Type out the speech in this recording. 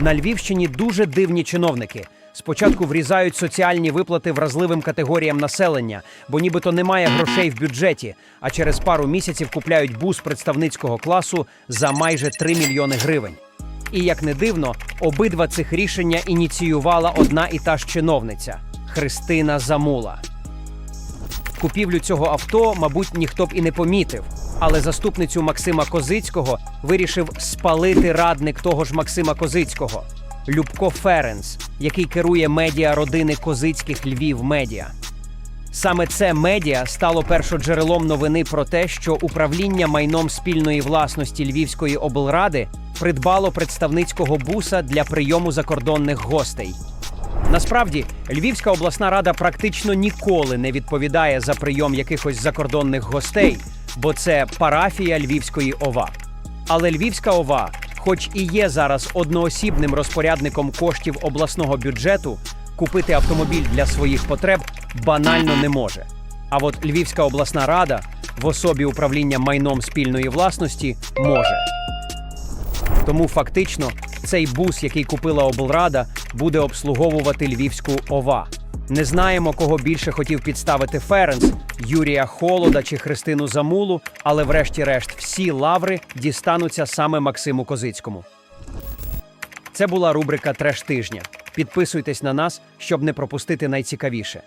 На Львівщині дуже дивні чиновники. Спочатку врізають соціальні виплати вразливим категоріям населення, бо нібито немає грошей в бюджеті. А через пару місяців купляють бус представницького класу за майже 3 мільйони гривень. І як не дивно, обидва цих рішення ініціювала одна і та ж чиновниця Христина Замула. Купівлю цього авто, мабуть, ніхто б і не помітив. Але заступницю Максима Козицького вирішив спалити радник того ж Максима Козицького Любко Ференс, який керує медіа родини Козицьких Львів Медіа. Саме це медіа стало першоджерелом новини про те, що управління майном спільної власності Львівської облради придбало представницького буса для прийому закордонних гостей. Насправді, Львівська обласна рада практично ніколи не відповідає за прийом якихось закордонних гостей, бо це парафія Львівської ОВА. Але Львівська ОВА, хоч і є зараз одноосібним розпорядником коштів обласного бюджету, купити автомобіль для своїх потреб банально не може. А от Львівська обласна рада в особі управління майном спільної власності може. Тому фактично цей бус, який купила облрада, буде обслуговувати львівську ОВА. Не знаємо, кого більше хотів підставити Ференс Юрія Холода чи Христину Замулу, але врешті-решт всі лаври дістануться саме Максиму Козицькому. Це була рубрика Треш тижня. Підписуйтесь на нас, щоб не пропустити найцікавіше.